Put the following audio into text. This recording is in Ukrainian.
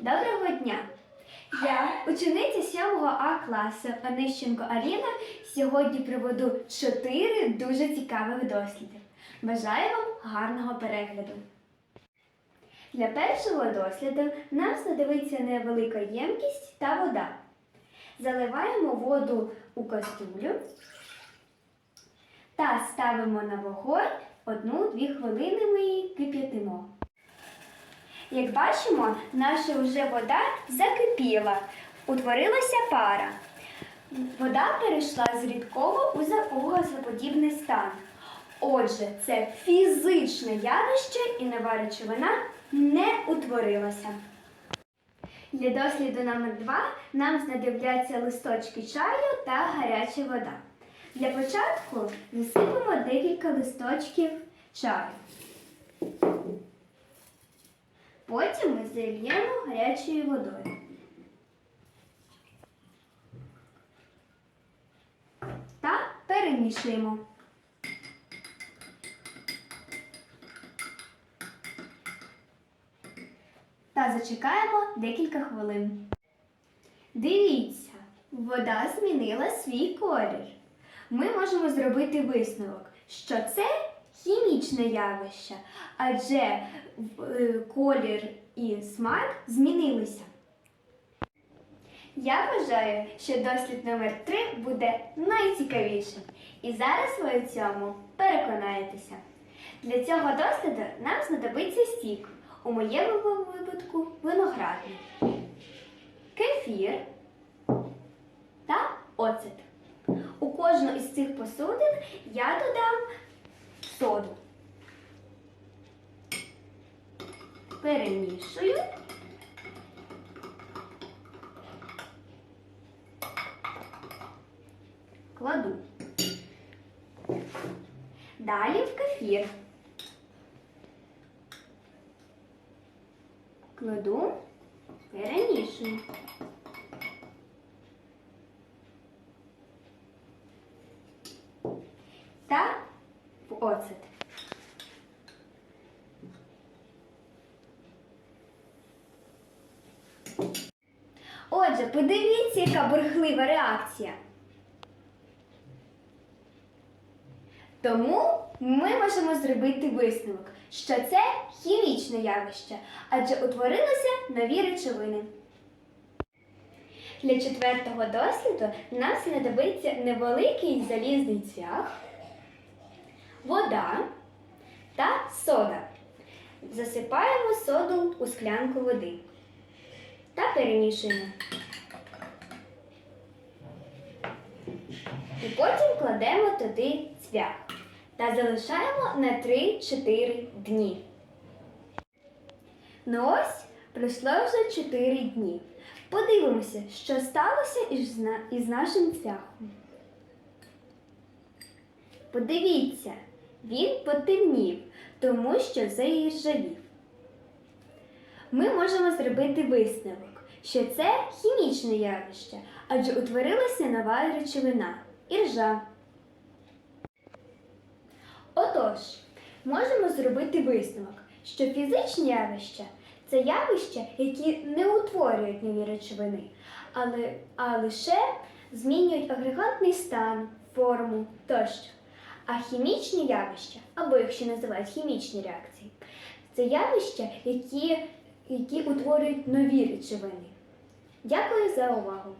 Доброго дня! Я, учениця 7 А класу Онищенко Аліна, сьогодні проведу чотири дуже цікавих досліди. Бажаю вам гарного перегляду. Для першого досліду нам знадобиться невелика ємкість та вода. Заливаємо воду у каструлю та ставимо на вогонь 1-2 хвилини ми її кип'ятимо. Як бачимо, наша вже вода закипіла, утворилася пара. Вода перейшла з рідкого у газоподібний стан. Отже, це фізичне явище і нова речовина не утворилася. Для досліду номер 2 нам знадобляться листочки чаю та гаряча вода. Для початку засипемо декілька листочків чаю. Потім ми зальємо гарячою водою. Та перемішуємо. Та зачекаємо декілька хвилин. Дивіться, вода змінила свій колір. Ми можемо зробити висновок, що це хімічне явище, адже е, колір і смак змінилися. Я вважаю, що дослід номер 3 буде найцікавішим. І зараз ви у цьому переконаєтеся. Для цього досліду нам знадобиться сік. У моєму випадку виноградний, кефір та оцет. У кожну із цих посудин я додам соду. Перемішую. Кладу. Далі в кефір. Кладу, перемішую. Та в оцет. Отже, подивіться, яка бурхлива реакція. Тому ми можемо зробити висновок, що це хімічне явище, адже утворилися нові речовини. Для четвертого досліду нам знадобиться невеликий залізний цвях, вода та сода. Засипаємо соду у склянку води та перемішуємо. І потім кладемо туди цвях та залишаємо на 3-4 дні. Ну ось пройшло вже 4 дні. Подивимося, що сталося із, нашим цвяхом. Подивіться, він потемнів, тому що заіржавів. Ми можемо зробити висновок, що це хімічне явище, адже утворилася нова речовина іржа. Отож, можемо зробити висновок, що фізичні явища це явища, які не утворюють нові речовини, але, а лише змінюють агрегатний стан, форму тощо. А хімічні явища, або їх ще називають хімічні реакції, це явища, які, які утворюють нові речовини. Дякую за увагу!